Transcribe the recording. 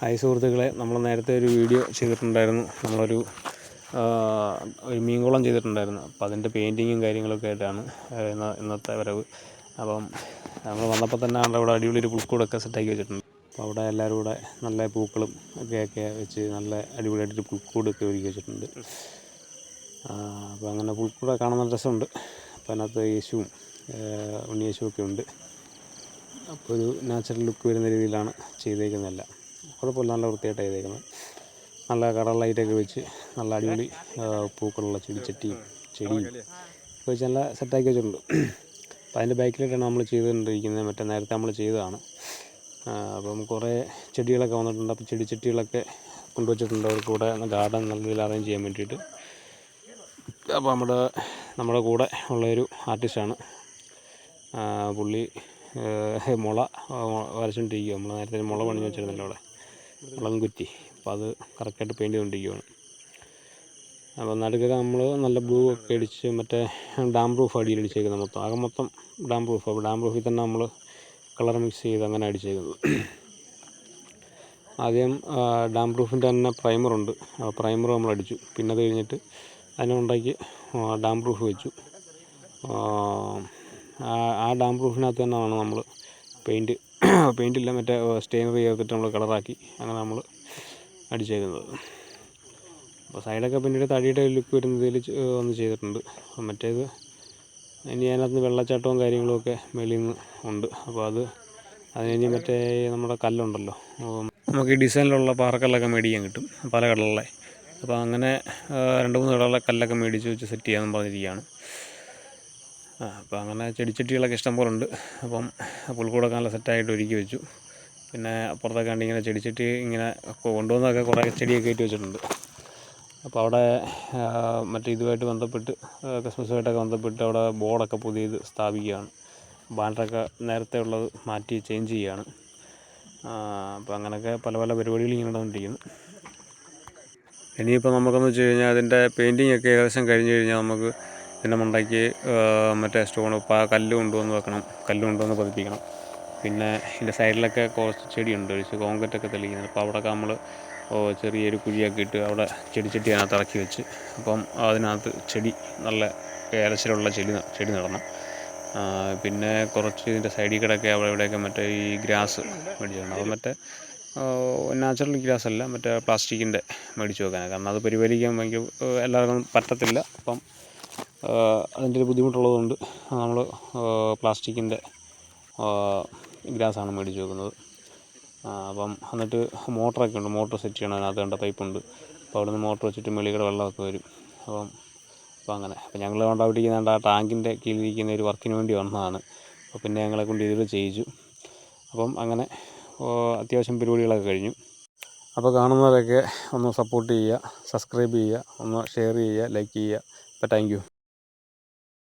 Hi സുഹൃത്തുക്കളെ നമ്മൾ നേരത്തെ ഒരു വീഡിയോ ചെയ്തിട്ടുണ്ടായിരുന്നു. നമ്മളൊരു ഒരു മീൻകുളം ചെയ്തിട്ടുണ്ടായിരുന്നു. അപ്പോൾ അതിന്റെ പെയിന്റിങ്ങും കാര്യങ്ങളൊക്കെ ആയിട്ടാണ് ഇന്ന ഇന്നത്തെ വരവ്. അപ്പം നമ്മൾ വന്നപ്പോൾ തന്നെ അവിടെ അവിടെ അടിപൊളി ഒരു പുൽക്കൂടൊക്കെ സെറ്റാക്കി വെച്ചിട്ടുണ്ട്. അപ്പോൾ അവിടെ എല്ലാവരും കൂടെ നല്ല പൂക്കളും ഒക്കെ ഒക്കെ വെച്ച് നല്ല അടിപൊളിയായിട്ടൊരു പുൽക്കൂടൊക്കെ ഒരുക്കി വെച്ചിട്ടുണ്ട്. അപ്പോൾ അങ്ങനെ പുൽക്കൂട കാണുന്ന രസമുണ്ട്. അപ്പോൾ അതിനകത്ത് യേശുവും ഉണ്ണിയേശുവൊക്കെ ഉണ്ട്. അപ്പോൾ ഒരു നാച്ചുറൽ ലുക്ക് വരുന്ന രീതിയിലാണ് ചെയ്തേക്കുന്നതെല്ലാം. കുഴപ്പമില്ല നല്ല വൃത്തിയായിട്ട് ചെയ്തേക്കുന്നത്. നല്ല കളർ ലൈറ്റൊക്കെ വെച്ച് നല്ല അടിപൊളി പൂക്കളുള്ള ചെടിച്ചട്ടിയും ചെടിയും ഒക്കെ വെച്ച് നല്ല സെറ്റാക്കി വെച്ചിട്ടുണ്ട്. അപ്പോൾ അതിന്റെ ബാക്കിലായിട്ടാണ് നമ്മൾ ചെയ്തുകൊണ്ടിരിക്കുന്നത്. മറ്റേ നേരത്തെ നമ്മൾ ചെയ്തതാണ്. അപ്പം കുറേ ചെടികളൊക്കെ വന്നിട്ടുണ്ട്. അപ്പോൾ ചെടിച്ചട്ടികളൊക്കെ കൊണ്ടുവച്ചിട്ടുണ്ട്. അവർക്ക് കൂടെ ഗാർഡൻ നല്ല രീതിയിൽ അറേഞ്ച് ചെയ്യാൻ വേണ്ടിയിട്ട്. അപ്പോൾ നമ്മുടെ നമ്മുടെ കൂടെ ഉള്ളൊരു ആർട്ടിസ്റ്റാണ് പുള്ളി മുള വരച്ചുകൊണ്ടിരിക്കുക നമ്മൾ നേരത്തെ മുള പണിഞ്ഞ് വെച്ചിരുന്നല്ലോ അവിടെ. മുളകും കുറ്റി അപ്പോൾ അത് കറക്റ്റായിട്ട് പെയിന്റ് ചെയ്തുകൊണ്ടിരിക്കുകയാണ് അപ്പോൾ നടുക്കൊക്കെ നമ്മൾ നല്ല ബ്ലൂ ഒക്കെ അടിച്ച് മറ്റേ ഡാം പ്രൂഫ് അടിയിൽ അടിച്ചേക്കുന്നത് മൊത്തം. ആകെ മൊത്തം ഡാം പ്രൂഫ്. അപ്പോൾ ഡാം പ്രൂഫിൽ തന്നെ നമ്മൾ കളർ മിക്സ് ചെയ്ത് അങ്ങനെ അടിച്ചേക്കുന്നത് ആദ്യം ഡാം പ്രൂഫിന്റെ തന്നെ പ്രൈമറുണ്ട് ആ പ്രൈമർ നമ്മൾ അടിച്ചു. പിന്നെ അത് കഴിഞ്ഞിട്ട് അതിനുണ്ടാക്കി ഡാം പ്രൂഫ് വെച്ചു. ആ ഡാം പ്രൂഫിനകത്ത് തന്നെയാണ് നമ്മൾ പെയിന്റ് പെയിന്റില്ല മറ്റേ സ്റ്റെയിനർ ചേർത്തിട്ട് നമ്മൾ കളറാക്കി. അങ്ങനെ നമ്മൾ അടിച്ചേക്കുന്നത്. അപ്പോൾ സൈഡൊക്കെ പിന്നീട് തടിയുടെ ലുക്ക് വരുന്നതിൽ ഒന്ന് ചെയ്തിട്ടുണ്ട്. മറ്റേത് ഇനി അതിനകത്ത് വെള്ളച്ചാട്ടവും കാര്യങ്ങളുമൊക്കെ മേളിൽ നിന്ന് ഉണ്ട്. അപ്പോൾ അത് അതിന് മറ്റേ നമ്മുടെ കല്ലുണ്ടല്ലോ. നമുക്ക് ഈ ഡിസൈനിലുള്ള പാറക്കല്ലൊക്കെ മേടിക്കാൻ കിട്ടും പല കളറിലെ. അപ്പോൾ അങ്ങനെ രണ്ട് മൂന്ന് കടകളിലെ കല്ലൊക്കെ മേടിച്ച് വെച്ച് സെറ്റ് ചെയ്യാമെന്ന് പറഞ്ഞിരിക്കുകയാണ്. അപ്പോൾ അങ്ങനെ ചെടിച്ചട്ടികളൊക്കെ ഇഷ്ടം പോലെ ഉണ്ട് അപ്പം പുൽക്കൂടൊക്കെ നല്ല സെറ്റായിട്ട് ഒരുക്കി വെച്ചു. പിന്നെ അപ്പുറത്തൊക്കെ ആണ്ട് ഇങ്ങനെ ചെടിച്ചട്ടി ഇങ്ങനെ കൊണ്ടുവന്നൊക്കെ കുറേ ചെടിയൊക്കെ കയറ്റി വെച്ചിട്ടുണ്ട്. അപ്പോൾ അവിടെ മറ്റേ ഇതുമായിട്ട് ബന്ധപ്പെട്ട് ക്രിസ്മസുമായിട്ടൊക്കെ ബന്ധപ്പെട്ട് അവിടെ ബോർഡൊക്കെ പുതിയത് സ്ഥാപിക്കുകയാണ്. ബാനറൊക്കെ നേരത്തെ ഉള്ളത് മാറ്റി ചേഞ്ച് ചെയ്യുകയാണ്. അപ്പോൾ അങ്ങനെയൊക്കെ പല പല പരിപാടികൾ ഇങ്ങനെ നടന്നിരിക്കുന്നു ഇനിയിപ്പോൾ നമുക്കെന്ന് വെച്ച് കഴിഞ്ഞാൽ അതിന്റെ പെയിന്റിങ് ഒക്കെ ഏകദേശം കഴിഞ്ഞ് കഴിഞ്ഞാൽ നമുക്ക് ഇതിന്റെ മണ്ടയ്ക്ക് മറ്റേ സ്റ്റോൺ കല്ല് കൊണ്ടുവന്ന് വെക്കണം. കല്ല് കൊണ്ടുവന്ന് പതിപ്പിക്കണം. പിന്നെ ഇതിന്റെ സൈഡിലൊക്കെ കുറച്ച് ചെടിയുണ്ട്. ഒരു കോൺക്രീറ്റൊക്കെ തെളിയിക്കുന്നത് അപ്പോൾ അവിടെയൊക്കെ നമ്മൾ ചെറിയൊരു കുഴിയൊക്കെ ഇട്ട് അവിടെ ചെടിച്ചട്ടി അതിനകത്ത് ഇറക്കി വെച്ച് അപ്പം അതിനകത്ത് ചെടി നല്ല ഏലച്ചിലുള്ള ചെടി ചെടി നടണം. പിന്നെ കുറച്ച് ഇതിന്റെ സൈഡിൽ കിടക്കെ അവിടെ ഇവിടെയൊക്കെ മറ്റേ ഈ ഗ്രാസ് മേടിച്ചിട്ടുണ്ട്. അത് മറ്റേ നാച്ചുറൽ ഗ്രാസ് അല്ല മറ്റേ പ്ലാസ്റ്റിക്കിന്റെ മേടിച്ച് വെക്കാനാണ് കാരണം അത് പരിപാലിക്കാൻ ഭയങ്കര എല്ലാവർക്കും പറ്റത്തില്ല. അപ്പം അതിന്റെ ഒരു ബുദ്ധിമുട്ടുള്ളതുകൊണ്ട് നമ്മൾ പ്ലാസ്റ്റിക്കിന്റെ ഗ്ലാസ്സാണ് മേടിച്ച് വെക്കുന്നത്. അപ്പം എന്നിട്ട് മോട്ടറൊക്കെ ഉണ്ട്. മോട്ടോർ സെറ്റ് ചെയ്യണം. അതിനകത്ത് കണ്ട പൈപ്പുണ്ട്. അപ്പോൾ അവിടെ നിന്ന് മോട്ടർ വെച്ചിട്ട് വെളിയുടെ വെള്ളമൊക്കെ വരും. അപ്പം അപ്പോൾ അങ്ങനെ. അപ്പോൾ ഞങ്ങൾ കൊണ്ടാവിട്ടിരിക്കുന്ന ആ ടാങ്കിന്റെ കീഴിലിരിക്കുന്ന ഒരു വർക്കിന് വേണ്ടി വന്നതാണ്. അപ്പോൾ പിന്നെ ഞങ്ങളെ കൊണ്ട് ഇതിൽ ചെയ്യിച്ചു. അപ്പം അങ്ങനെ അത്യാവശ്യം പരിപാടികളൊക്കെ കഴിഞ്ഞു. അപ്പോൾ കാണുന്നവരൊക്കെ ഒന്ന് സപ്പോർട്ട് ചെയ്യുക സബ്സ്ക്രൈബ് ചെയ്യുക ഒന്ന് ഷെയർ ചെയ്യുക ലൈക്ക് ചെയ്യുക. അപ്പോൾ താങ്ക്